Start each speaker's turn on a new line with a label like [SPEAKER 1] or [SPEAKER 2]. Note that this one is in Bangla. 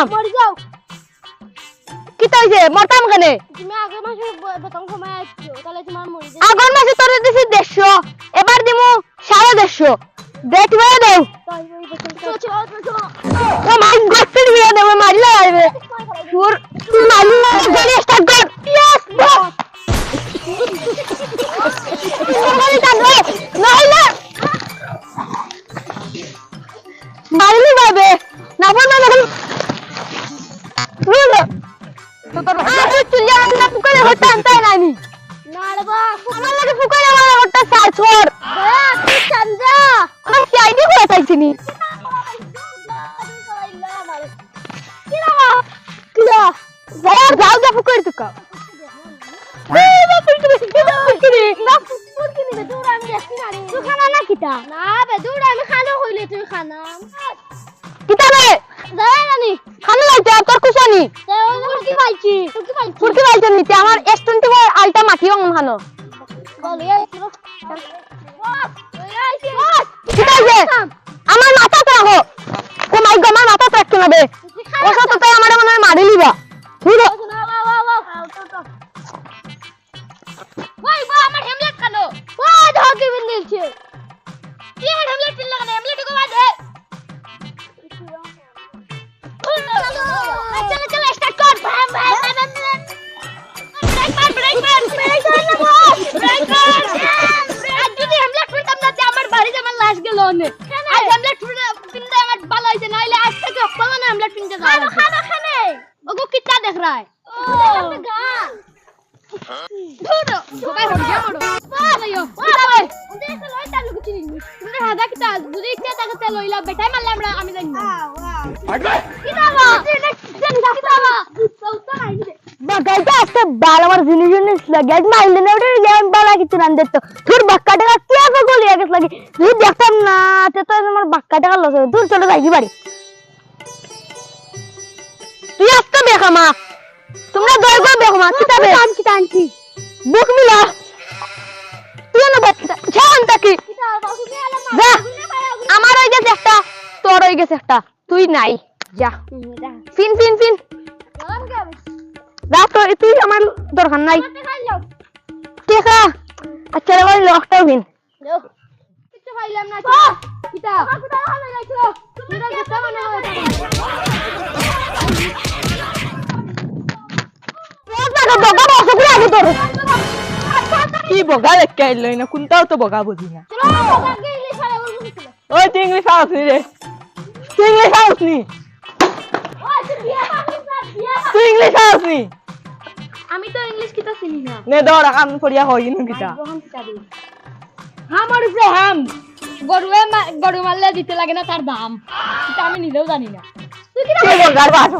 [SPEAKER 1] মরতাম।
[SPEAKER 2] মরি যাও।
[SPEAKER 1] কি তাইছে মরতাম কেনে?
[SPEAKER 2] তুমি আগের মাসে বেতন কমায় আসছো তাহলে তোমার মরি যাও
[SPEAKER 1] আগের মাসে তোর দিছি দেড়শো এবার দিমু সাড়ে দেড়শো। দেখ বেড়ে দেও
[SPEAKER 2] তাই
[SPEAKER 1] ও মাই গস্তির বিয়ে দেবে মারলা আইবে। সুর তুই মারলি না পুকারে হতাম তাই না আমি
[SPEAKER 2] না রে বা
[SPEAKER 1] আমার লাগে পুকারে আমার হতা সার ছোড়।
[SPEAKER 2] দয়া তুই চান্দা
[SPEAKER 1] আমার চাইনি করে চাইছিনি
[SPEAKER 2] কি রে
[SPEAKER 1] যাও যাও যা পুকারে তুকা
[SPEAKER 2] না না খানা না না খানা
[SPEAKER 1] কুসানি
[SPEAKER 2] ফুটকি
[SPEAKER 1] বাইছে নিতে। আমার এস টোয়েন্টি আলটা মাটি অং খানো
[SPEAKER 2] বল এই বস ওই আইছি বস
[SPEAKER 1] কিতাবে আমার মাথা তো রাখো। ও মাই গড আমার মাথা তো রাখতে হবে।
[SPEAKER 2] তুই
[SPEAKER 1] ও সাথে তাই আমার মনে হয় মারি লিবা বুঝো
[SPEAKER 2] ভাই বা আমার হেমলেট খালো। ওই ধকে বিন্দিলছে टेबलेट पिन जा खाना खाना खाने ओगो कितना देख रहा है
[SPEAKER 1] धुरो गोबाय हो नहीं है दे ना ते बाक्का दूर चलो बारी আসতে বেখামা তোমরা দয় গো বেখামা কিতাবে
[SPEAKER 2] আমি কি টানছি
[SPEAKER 1] বুক মিলা। তুই না বাচ্চা ছান তাকি
[SPEAKER 2] তুমি
[SPEAKER 1] যা আমার হয়ে গেছে একটা তোর হয়ে গেছে একটা তুই নাই। যা। ফিন ফিন ফিন। যা তো তুই আমার দরকার নাই। টেকা আচ্ছা রে ভাই লকটাও ফিন।
[SPEAKER 2] কিছু পাইলাম না কিটা কোথা ভালো লাগছিল
[SPEAKER 1] বগা
[SPEAKER 3] লেখকে আইল না কোনটাও তো বগা বুঝি না। ওই তুই ইংলিশ আউসনি রে। তুই ইংলিশ
[SPEAKER 2] তুই না।
[SPEAKER 3] তুই ইংলিশ আউসনি
[SPEAKER 2] আমি তো ইংলিশ কিতা চিনি না।
[SPEAKER 3] নে দৌড় হয় ইনু কিটা
[SPEAKER 2] বহন কিতা আর উপরে হাম। গরুয়ে গরু মারলে দিতে লাগে না তার দাম। আমি নিজেও জানি না। তুই
[SPEAKER 3] তুই বগার বাস।